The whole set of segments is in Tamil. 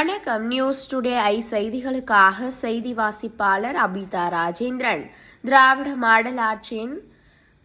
வணக்கம். நியூஸ் டுடே ஐ செய்திகளுக்காக செய்தி வாசிப்பாளர் அபிதா ராஜேந்திரன். திராவிட மாடல் ஆட்சியின்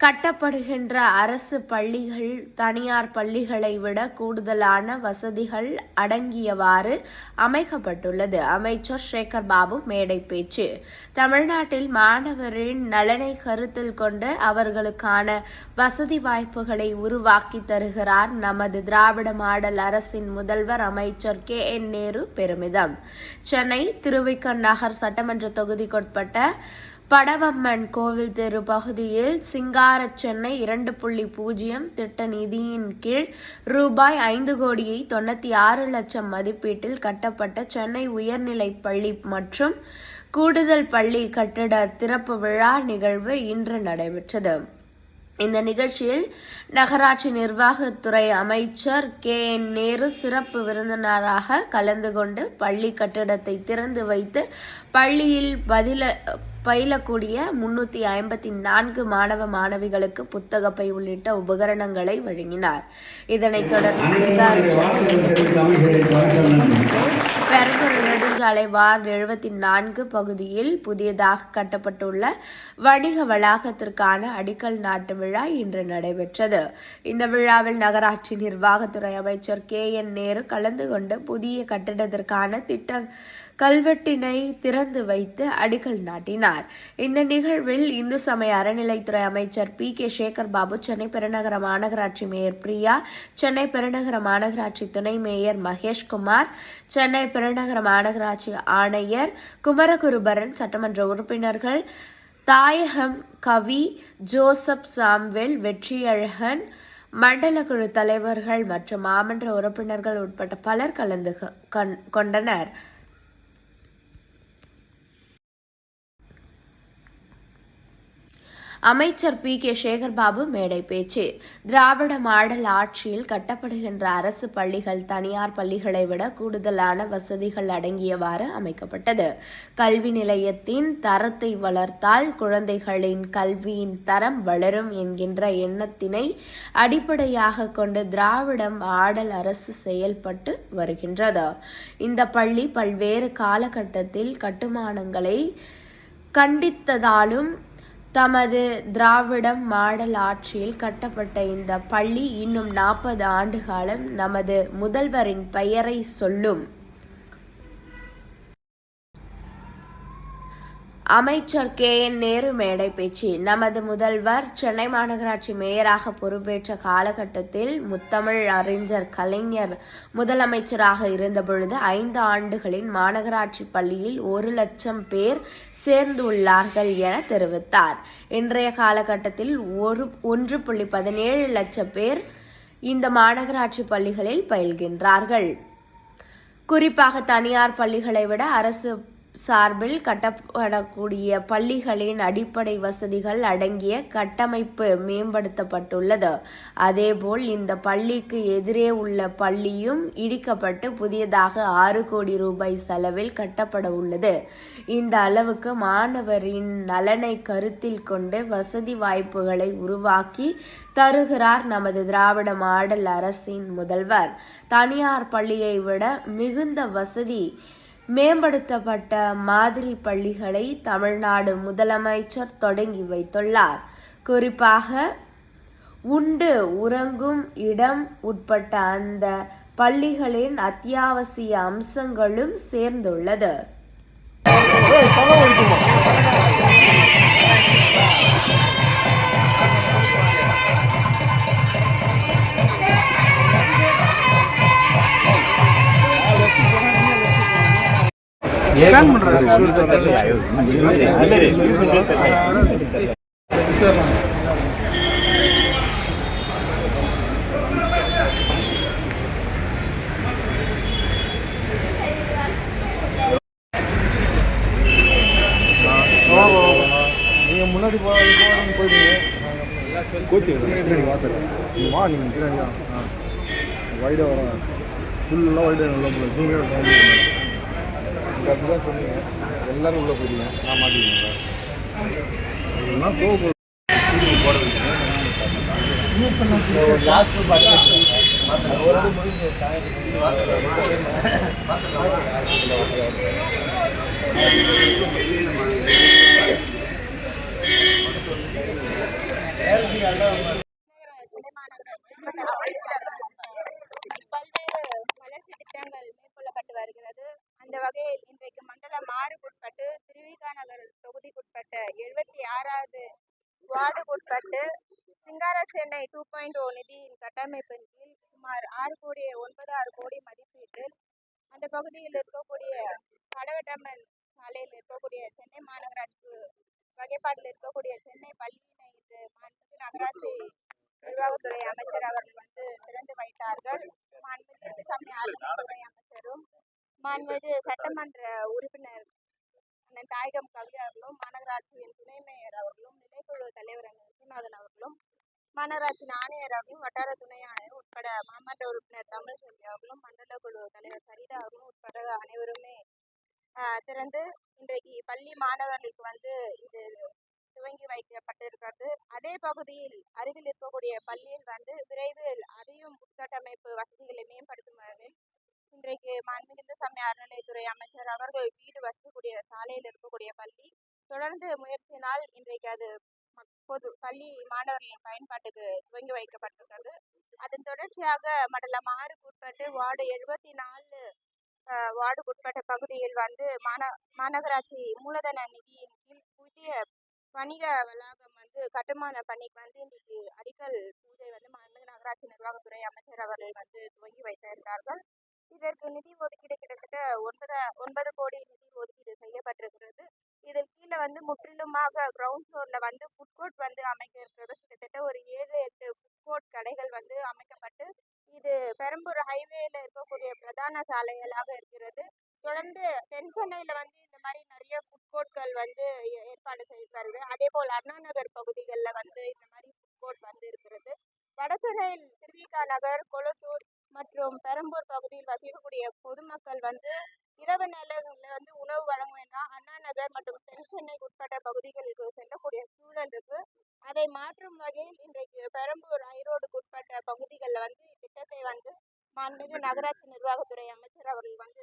கட்டப்படுகின்ற அரசு பள்ளிகள் தனியார் பள்ளிகளை விட கூடுதலான வசதிகள் அடங்கியவாறு அமைக்கப்பட்டுள்ளது. அமைச்சர் சேகர் பாபு மேடை பேச்சு. தமிழ்நாட்டில் மாணவரின் நலனை கருத்தில் கொண்டு அவர்களுக்கான வசதி வாய்ப்புகளை உருவாக்கி தருகிறார் நமது திராவிட மாடல் அரசின் முதல்வர் அமைச்சர் கே. என். நேரு. பெருமிதம். சென்னை திருவிக்க நகர் சட்டமன்ற தொகுதிக்குட்பட்ட படவம்மன் கோவில் தெரு பகுதியில் சிங்கார சென்னை இரண்டு புள்ளி பூஜ்ஜியம் திட்ட நிதியின் கீழ் ரூபாய் ஐந்து கோடியை தொண்ணூத்தி ஆறு லட்சம் மதிப்பீட்டில் கட்டப்பட்ட சென்னை உயர்நிலை பள்ளி மற்றும் கூடுதல் பள்ளி கட்டிட திறப்பு விழா நிகழ்வு இன்று நடைபெற்றது. இந்த நிகழ்ச்சியில் நகராட்சி நிர்வாகத்துறை அமைச்சர் கே. என். நேரு சிறப்பு விருந்தினராக கலந்து கொண்டு பள்ளி கட்டிடத்தை திறந்து வைத்து பள்ளியில் பதில பயிலக்கூடிய முன்னூத்தி ஐம்பத்தி நான்கு மாணவ மாணவிகளுக்கு புத்தக பை உள்ளிட்ட உபகரணங்களை வழங்கினார். இதனைத் தொடர்ந்து பெரம்பூர் நெடுஞ்சாலை வார்டு எழுபத்தி நான்கு பகுதியில் புதியதாக கட்டப்பட்டுள்ள வணிக வளாகத்திற்கான அடிக்கல் நாட்டு விழா இன்று நடைபெற்றது. இந்த விழாவில் நகராட்சி நிர்வாகத்துறை அமைச்சர் கே என் நேரு கலந்து கொண்டு புதிய கட்டிடத்திற்கான திட்ட கல்வெட்டினை திறந்து வைத்து அடிக்கல் நாட்டினார். இந்த நிகழ்வில் இந்து சமய அறநிலைத்துறை அமைச்சர் பி. கே. சேகர் பாபு சென்னை பெருநகர மாநகராட்சி மேயர் பிரியா சென்னை பெருநகர மாநகராட்சி துணை மேயர் மகேஷ்குமார் சென்னை பெருநகர மாநகராட்சி ஆணையர் குமரகுருபரன் சட்டமன்ற உறுப்பினர்கள் தாயகம் கவி ஜோசப் சாம்வெல் வெற்றியழகன் மண்டல குழு தலைவர்கள் மற்றும் மாமன்ற உறுப்பினர்கள் உட்பட்ட பலர் கலந்து கொண்டனர். அமைச்சர் பி. கே. சேகர்பாபு மேடை பேச்சு. திராவிட மாடல் ஆட்சியில் கட்டப்படுகின்ற அரசு பள்ளிகள் தனியார் பள்ளிகளை விட கூடுதலான வசதிகள் அடங்கியவாறு அமைக்கப்பட்டது. கல்வி நிலையத்தின் தரத்தை வளர்த்தால் குழந்தைகளின் கல்வியின் தரம் வளரும் என்கின்ற எண்ணத்தினை அடிப்படையாக கொண்டு திராவிடம் ஆடல் அரசு செயல்பட்டு வருகின்றது. இந்த பள்ளி பல்வேறு காலகட்டத்தில் கட்டுமானங்களை கண்டித்ததாலும் தமது திராவிடம் மாடல் ஆட்சியில் கட்டப்பட்ட இந்த பள்ளி இன்னும் நாற்பது ஆண்டு காலம் நமது முதல்வரின் பெயரை சொல்லும். அமைச்சர் கே. என். நேரு மேடை பேச்சு. நமது முதல்வர் சென்னை மாநகராட்சி மேயராக பொறுப்பேற்ற காலகட்டத்தில் முத்தமிழ் அறிஞர் கலைஞர் முதலமைச்சராக இருந்தபொழுது ஐந்து ஆண்டுகளின் மாநகராட்சி பள்ளியில் ஒரு லட்சம் பேர் சேர்ந்துள்ளார்கள் என தெரிவித்தார். இன்றைய காலகட்டத்தில் ஒரு ஒன்று புள்ளி பதினேழு லட்சம் பேர் இந்த மாநகராட்சி பள்ளிகளில் பயில்கின்றார்கள். குறிப்பாக தனியார் பள்ளிகளை விட அரசு சார்பில் கட்டப்படக்கூடிய பள்ளிகளின் அடிப்படை வசதிகள் அடங்கிய கட்டமைப்பு மேம்படுத்தப்பட்டுள்ளது. அதேபோல் இந்த பள்ளிக்கு எதிரே உள்ள பள்ளியும் இடிக்கப்பட்டு புதியதாக ஆறு கோடி ரூபாய் செலவில் கட்டப்பட உள்ளது. இந்த அளவுக்கு மாணவரின் நலனை கருத்தில் கொண்டு வசதி வாய்ப்புகளை உருவாக்கி தருகிறார் நமது திராவிட மாடல் அரசின் முதல்வர். தனியார் பள்ளியை விட மிகுந்த வசதி மேம்படுத்தப்பட்ட மாதிரி பள்ளிகளை தமிழ்நாடு முதலமைச்சர் தொடங்கி வைத்துள்ளார். குறிப்பாக உண்டு உறங்கும் இடம் உட்பட்ட அந்த பள்ளிகளின் அத்தியாவசிய அம்சங்களும் சேர்ந்துள்ளது. ஸ்கேன் பண்றாரு. நீங்க முன்னாடி போ போகணும்னு போயிட்டீங்க கோச்சு வா நீங்கள் வைடாக ஃபுல்லாக வைடாக உள்ள போல நீங்களே அப்படி தான் சொன்னீங்க எல்லாரும் உள்ளே போயிட்டீங்க நான் மாட்டிக்கிங்க இதெல்லாம் பல்வேறு வளர்ச்சி திட்டங்கள் வருகிறது. அந்த வகையில் இன்றைக்கு மண்டல மாறுக்குட்பட்டு திருவிகா நகர் தொகுதிக்குட்பட்ட எழுபத்தி ஆறாவது வார்டுக்குட்பட்டு சிங்கார சென்னை டூ பாயிண்ட் ஓ நிதியின் கட்டமைப்பின் கீழ் சுமார் ஆறு கோடி ஒன்பது ஆறு கோடி மதிப்பீட்டில் அந்த பகுதியில் இருக்கக்கூடிய கடவட்டம்மன் சாலையில் இருக்கக்கூடிய சென்னை மாநகராட்சி வகைப்பாட்டில் இருக்கக்கூடிய சென்னை பள்ளியினை இன்று நகராட்சி நிர்வாகத்துறை அமைச்சர் அவர்கள் வந்து திறந்து வைத்தார்கள். மாண்புமிகு இந்துசாமி அறநிலையத்துறை அமைச்சரும் மாண்புமிகு சட்டமன்ற உறுப்பினர் அண்ணன் தாயகம் கவி அவர்களும் மாநகராட்சியின் துணை மேயர் அவர்களும் நிலைக்குழு தலைவர் விஸ்வநாதன் அவர்களும் மாநகராட்சி ஆணையர் அவர்களும் வட்டார துணை ஆணையர் உட்பட மாமன்ற உறுப்பினர் தமிழ்செல்வி அவர்களும் மண்டல குழு தலைவர் சரிதா அவர்களும் உட்பட அனைவருமே ஆஹ், திறந்து இன்றைக்கு பள்ளி மாணவர்களுக்கு வந்து இது துவங்கி வைக்கப்பட்டிருக்கிறது. அதே பகுதியில் அருகில் இருக்கக்கூடிய பள்ளியில் வந்து விரைவில் அதையும் உட்கட்டமைப்பு வசதிகளை மேம்படுத்தும் வகையில் இன்றைக்கு மாண்புமிகு சமய அறநிலையத்துறை அமைச்சர் அவர்கள் வீடு வசிக்கக்கூடிய சாலையில் இருக்கக்கூடிய பள்ளி தொடர்ந்து முயற்சியினால் இன்றைக்கு அது பொது பள்ளி மாணவர்களின் பயன்பாட்டுக்கு துவங்கி வைக்கப்பட்டிருக்கிறது. அதன் தொடர்ச்சியாக மண்டலம் ஆறுக்கு உட்பட்டு வார்டு எழுபத்தி நாலு ஆஹ், வார்டுக்குட்பட்ட பகுதியில் வந்து மாந மாநகராட்சி மூலதன நிதியின் கீழ் புதிய வணிக வளாகம் வந்து கட்டுமான பணிக்கு வந்து இன்னைக்கு அடிக்கல் பூஜை வந்து மாண்புமிகு நகராட்சி நிர்வாகத்துறை அமைச்சர் அவர்கள் வந்து துவங்கி வைத்திருந்தார்கள். இதற்கு நிதி ஒதுக்கீடு கிட்டத்தட்ட ஒன்பது ஒன்பது கோடி நிதி ஒதுக்கீடு செய்யப்பட்டிருக்கிறது. இதன் கீழே வந்து முற்றிலுமாக கிரவுண்ட் ஃப்ளோர்ல வந்து ஃபுட் கோர்ட் வந்து அமைக்க இருக்கிறது கிட்டத்தட்ட ஒரு ஏழு எட்டு ஃபுட் கோர்ட் கடைகள் வந்து அமைக்கப்பட்டு இது பெரம்பூர் ஹைவேல இருக்கக்கூடிய பிரதான சாலைகளாக இருக்கிறது. தொடர்ந்து தென் சென்னையில வந்து இந்த மாதிரி நிறைய ஃபுட் கோர்ட்கள் வந்து ஏ- ஏற்பாடு செய்கிறார்கள் அதே போல் அண்ணா நகர் பகுதிகளில் வந்து இந்த மாதிரி ஃபுட் கோர்ட் வந்து இருக்கிறது வடசென்னையில் திருவிகா நகர் கொளத்தூர் மற்றும் பெரம்பூர் பகுதியில் வசிக்கக்கூடிய பொதுமக்கள் வந்து இரவு நேரங்களில் வந்து உணவு வழங்குவேன் அண்ணா நகர் மற்றும் தென் சென்னைக்கு உட்பட்ட பகுதிகளுக்கு செல்லக்கூடிய சூழல் இருக்கு. அதை மாற்றும் வகையில் இன்றைக்கு பெரம்பூர் ஐரோடுக்கு உட்பட்ட பகுதிகளில் வந்து இத்திட்டத்தை வந்து மாண்புமிகு நகராட்சி நிர்வாகத்துறை அமைச்சர் அவர்கள் வந்து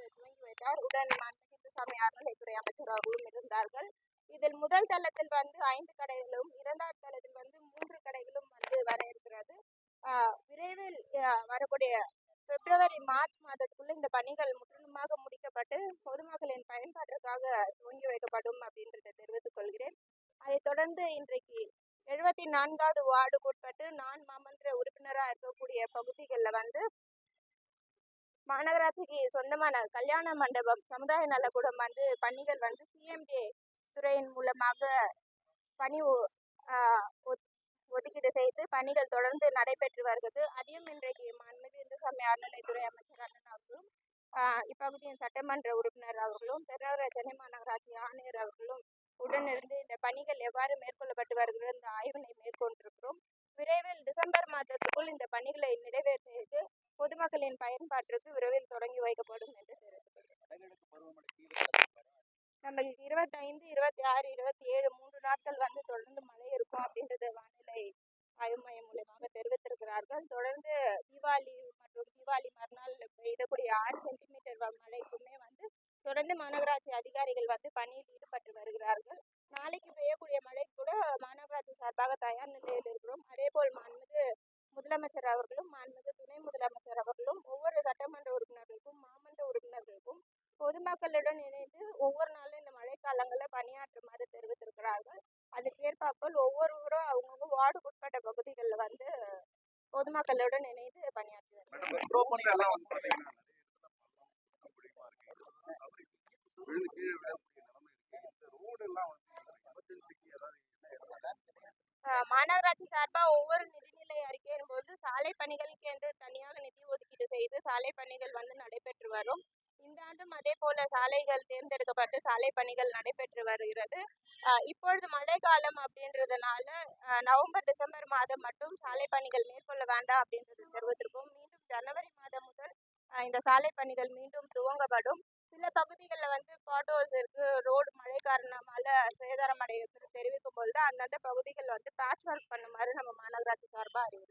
துவங்கி வைத்தார் உடன் அறநிலைத்துறை அமைச்சர் அவர்களும் இருந்தார்கள். இதில் முதல் தளத்தில் வந்து ஐந்து கடைகளும் இரண்டாவது தளத்தில் வந்து மூன்று கடைகளும் வந்து வர இருக்கிறது. விரைவில் வரக்கூடிய பிப்ரவரி மார்ச் மாதத்துக்குள்ள இந்த பணிகள் முற்றிலுமாக முடிக்கப்பட்டு பொதுமக்களின் பயன்பாட்டிற்காக துவங்கி வைக்கப்படும் அப்படின்றத தெரிவித்துக் கொள்கிறேன். அதைத் தொடர்ந்து இன்றைக்கு எழுபத்தி நான்காவது வார்டுக்கு உட்பட்டு நான் மாமன்ற உறுப்பினராக இருக்கக்கூடிய பகுதிகளில் வந்து மாநகராட்சிக்கு சொந்தமான கல்யாண மண்டபம் சமுதாய நலக்கூடம் வந்து பணிகள் வந்து சிஎம்டே துறையின் மூலமாக பணி ஒத்- ஒதுக்கீடு செய்து பணிகள் தொடர்ந்து நடைபெற்று வருகிறது. அதையும் இன்றைக்கு மாண்புமிகு இந்துசாமி அறநிலைத்துறை அமைச்சர் அண்ணன் அவர்களும் இப்பகுதியின் சட்டமன்ற உறுப்பினர் அவர்களும் பெருநகர சென்னை மாநகராட்சி ஆணையர் அவர்களும் உடனிருந்து இந்த பணிகள் எவ்வாறு மேற்கொள்ளப்பட்டு வருகிறது இந்த ஆய்வினை மேற்கொண்டிருக்கிறோம். விரைவில் டிசம்பர் மாதத்துக்குள் இந்த பணிகளை நிறைவேற்றியது செய்து பொதுமக்களின் பயன்பாட்டிற்கு விரைவில் தொடங்கி வைக்கப்படும் என்று தெரிவித்துள்ளேன் நம்மளுக்கு இருபத்தைந்து இருபத்தி ஆறு இருபத்தி ஏழு மூன்று நாட்கள் வந்து தொடர்ந்து மழை இருக்கும் அப்படின்றது வானிலை ஆய்வு மையம் மூலமாக தெரிவித்திருக்கிறார்கள். தொடர்ந்து தீபாவளி மற்றும் தீபாவளி மறுநாள் பெய்யக்கூடிய ஆறு சென்டிமீட்டர் மழைக்குமே வந்து தொடர்ந்து மாநகராட்சி அதிகாரிகள் வந்து பணியில் ஈடுபட்டு வருகிறார்கள். நாளைக்கு பெய்யக்கூடிய மழை கூட மாநகராட்சி சார்பாக தயார் நிலையில் இருக்கிறோம். அதேபோல் மாண்புமிகு முதலமைச்சர் அவர்களும் மாண்புமிகு துணை முதலமைச்சர் அவர்களும் ஒவ்வொரு சட்டமன்ற உறுப்பினர்களுக்கும் மாமன்ற உறுப்பினர்களுக்கும் பொதுமக்களுடன் இணைந்து ஒவ்வொரு நாளும் இந்த மழைக்காலங்களில் பணியாற்றுமாறு தெரிவித்திருக்கிறார்கள். அதுக்கேற்பாற்போல் ஒவ்வொருவரும் அவங்கவுங்க வார்டுக்கு உட்பட்ட பகுதிகளில் வந்து பொதுமக்களுடன் இணைந்து பணியாற்றுவார்கள் மாநகராட்சி சார்பாக ஒவ்வொரு நிதிநிலை அறிக்கையின் போது சாலை பணிகளுக்கு என்று தனியாக நிதி ஒதுக்கீடு செய்து சாலை பணிகள் வந்து நடைபெற்று வரும். இந்த ஆண்டும் அதே போல சாலைகள் தேர்ந்தெடுக்கப்பட்டு சாலை பணிகள் நடைபெற்று வருகிறது. ஆஹ் இப்பொழுது மழை காலம் அப்படின்றதுனால நவம்பர் டிசம்பர் மாதம் மட்டும் சாலை பணிகள் மேற்கொள்ள வேண்டாம் அப்படின்றது தெரிவித்திருக்கோம். மீண்டும் ஜனவரி மாதம் முதல் ஆஹ் இந்த சாலை பணிகள் மீண்டும் துவங்கப்படும். சில பகுதிகளில் வந்து பாட்டோல்ஸ் இருக்கு ரோடு மழை காரணமால சேதாரம் அடைகிறது தெரிவிக்கும் பொழுது அந்தந்த பகுதிகள் வந்து பேட்ச் ஒர்க் மாதிரி நம்ம மாநகராட்சி சார்பாக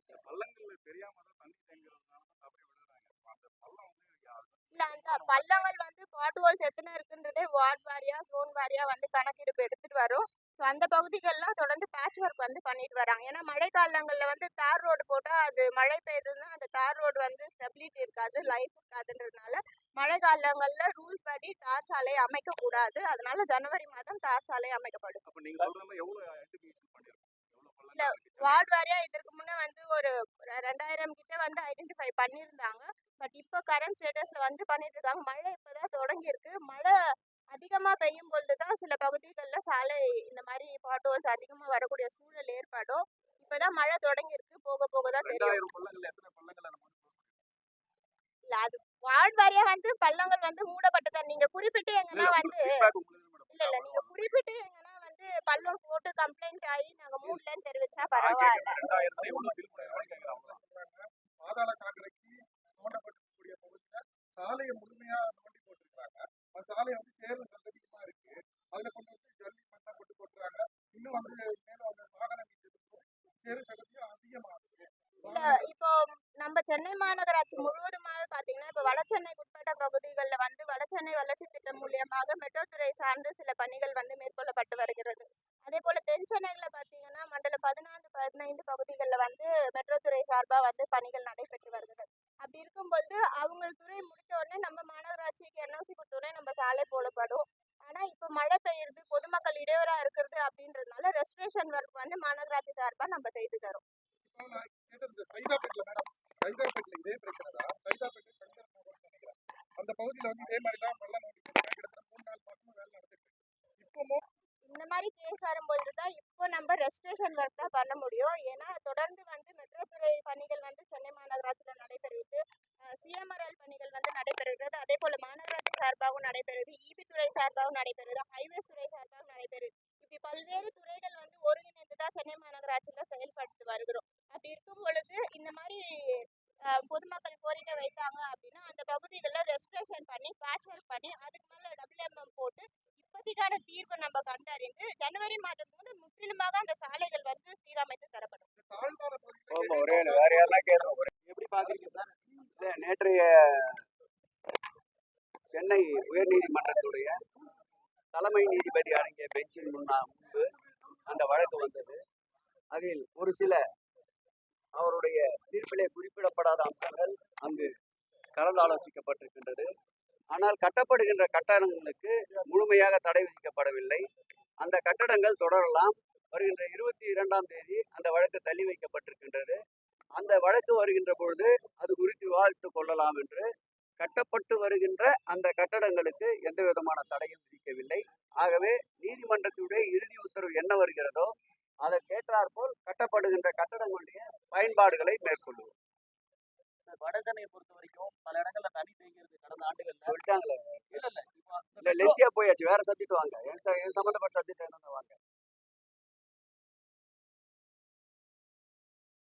இல்லை அந்த பள்ளங்கள் வந்து பாட் ஹோல்ஸ் எத்தனை இருக்குன்றதே வார்ட் வாரியா ஜோன் வாரியா வந்து கணக்கெடுப்பு எடுத்துட்டு வரும். ஸோ அந்த பகுதிகள்லாம் தொடர்ந்து பேட்ச் ஒர்க் வந்து பண்ணிட்டு வராங்க. ஏன்னா மழை காலங்களில் வந்து தார் ரோடு போட்டால் அது மழை பெய்யுதுன்னா அந்த தார் ரோடு வந்து ஸ்டெபிலிட்டி இருக்காது லைஃப் இருக்காதுன்றதுனால மழை காலங்களில் ரூல்ஸ் படி தார் சாலை அமைக்கக்கூடாது. அதனால ஜனவரி மாதம் தார் சாலை அமைக்கப்படும். இல்ல, வார்டு வாரியா இதற்கு முன்னே வந்து ஒரு ரெண்டாயிரம் கிட்ட வந்து ஐடென்டிஃபை பண்ணியிருந்தாங்க. பட் இப்போ கரண்ட் ஸ்டேட்டஸ்ல வந்து பண்ணிட்டு இருக்காங்க. மழை இப்பதான் தொடங்கி இருக்கு மழை அதிகமா பெய்யும் பொழுது தான் சில பகுதிகளில் சாலை இந்த மாதிரி பாட்டோஸ் அதிகமா வரக்கூடிய சூழல் ஏற்படும். இப்பதான் மழை தொடங்கி இருக்கு போக போக தான் தெரியும்? இல்ல அது வார்டு வாரியா வந்து பள்ளங்கள் வந்து மூடப்பட்டதான் நீங்க குறிப்பிட்டு எங்கன்னா வந்து இல்ல இல்ல. நீங்க குறிப்பிட்டு எங்கன்னா வந்து பள்ளம் போட்டு கம்ப்ளைண்ட் ஆகி நாங்க மூடலன்னு தெரிவிச்சா பரவாயில்ல கேட்கறது ரெண்டாயிரத்துல எவ்வளவு fill பண்ணிருக்கோம்னு கேக்குறாங்க. பாதாள சாக்கடைக்கு தோண்டப்பட்டிருக்கக்கூடிய பகுதியில் சாலையை முழுமையா நோண்டி போட்டிருக்காங்க அந்த சாலை வந்து சேரும் சந்ததிகமா இருக்கு அதுல கொண்டு வந்து ஜல்லி மண்ணை கொண்டு போட்டுறாங்க இன்னும் வந்து மேலும் அந்த வாகன வீச்சத்துக்கும் சேரு சகதியும் அதிகமாகுது இல்ல இப்போ நம்ம சென்னை மாநகராட்சி முழுவதுமாவே பாத்தீங்கன்னா இப்போ வட சென்னைக்கு உட்பட்ட பகுதிகளில் வந்து வட சென்னை வளர்ச்சி திட்டம் மூலியமாக மெட்ரோ துறை சார்ந்து சில பணிகள் வந்து மேற்கொள்ளப்பட்டு வருகிறது. அதே போல தென் சென்னையில பாத்தீங்கன்னா மண்டலம் பதினான்கு பதினைந்து பகுதிகளில் வந்து மெட்ரோ துறை சார்பா வந்து பணிகள் நடைபெற்று வருகிறது. அப்படி இருக்கும்போது அவங்க துறை முடித்த உடனே நம்ம மாநகராட்சிக்கு என்ஓசி கொடுத்தோடனே நம்ம சாலை போலப்படும் ஆனா இப்போ மழை பெய்யுறது பொதுமக்கள் இடையூறா இருக்கிறது அப்படின்றதுனால ரெஸ்ட்ரேஷன் ஒர்க் வந்து மாநகராட்சி சார்பா நம்ம செய்து தரோம். அந்த பகுதியில் வந்து இதே மாதிரி தான் பள்ளம் நோண்டி போட்டுருக்காங்க கிட்டத்தட்ட மூணு நாலு மாசமா வேலை நடந்துட்டு இருக்கு இந்த மாதிரி கேஸ் வரும்பொழுது தான் இப்போ நம்ம ரெஸ்ட்ரேஷன் ஒர்க் தான் பண்ண முடியும். ஏன்னா தொடர்ந்து வந்து மெட்ரோ துறை பணிகள் வந்து சென்னை மாநகராட்சியில் நடைபெறுகிறது சிஎம்ஆர்எல் பணிகள் வந்து நடைபெறுகிறது. அதே போல மாநகராட்சி சார்பாகவும் நடைபெறுது. இபி துறை சார்பாகவும் நடைபெறுது. ஹைவேஸ் துறை சார்பாகவும் நடைபெறுது. இப்படி பல்வேறு துறைகள் வந்து ஒருங்கிணைந்து தான் சென்னை மாநகராட்சியில் செயல்படுத்தி வருகிறோம். அப்படி இருக்கும் பொழுது இந்த மாதிரி பொதுமக்கள் கோரிக்கை வைத்தாங்க அப்படின்னா அந்த பகுதிகளில் ரெஸ்ட்ரேஷன் பண்ணி பேட்ச் ஒர்க் பண்ணி அதுக்கு மேலே டபிள்யூஎம்எம் போட்டு இப்போதைக்கான தீர்வை நம்ம கண்டறிந்து ஜனவரி மாதத்துக்கு முற்றிலுமாக அந்த சாலைகள் வந்து சீரமைத்து தரப்படும். எப்படி பாக்குறீங்க சார்? இல்ல நேற்றைய சென்னை உயர்நீதிமன்றத்துடைய தலைமை நீதிபதி அடங்கிய பெஞ்சின் முன்னா முன்பு அந்த வழக்கு வந்தது. அதில் ஒரு சில அவருடைய தீர்ப்பிலே குறிப்பிடப்படாத அம்சங்கள் அங்கு கலந்தாலோசிக்கப்பட்டிருக்கின்றது ஆனால் கட்டப்படுகின்ற கட்டடங்களுக்கு முழுமையாக தடை விதிக்கப்படவில்லை. அந்த கட்டடங்கள் தொடரலாம். வருகின்ற இருபத்தி இரண்டாம் தேதி அந்த வழக்கு தள்ளி வைக்கப்பட்டிருக்கின்றது. அந்த வழக்கு வருகின்ற பொழுது அது குறித்து விவாதித்துக் கொள்ளலாம் என்று கட்டப்பட்டு வருகின்ற அந்த கட்டடங்களுக்கு எந்த விதமான தடையும் விதிக்கவில்லை. ஆகவே நீதிமன்றத்துடைய இறுதி உத்தரவு என்ன வருகிறதோ அதற்கேற்றாற்போல் கட்டப்படுகின்ற கட்டடங்களுடைய பயன்பாடுகளை மேற்கொள்வோம். வடசென்னையை பொறுத்த வரைக்கும் பல இடங்கள்ல தண்ணி தேங்கிறது கடந்த ஆண்டுகள்ல. சொல்லிட்டாங்களே. இல்ல இல்ல. இப்போ இல்ல லெத்தியா போயாச்சு. வேற சப்ஜெக்ட் வாங்க. என் சம்பந்தப்பட்ட சப்ஜெக்ட் என்னன்னு வாங்க.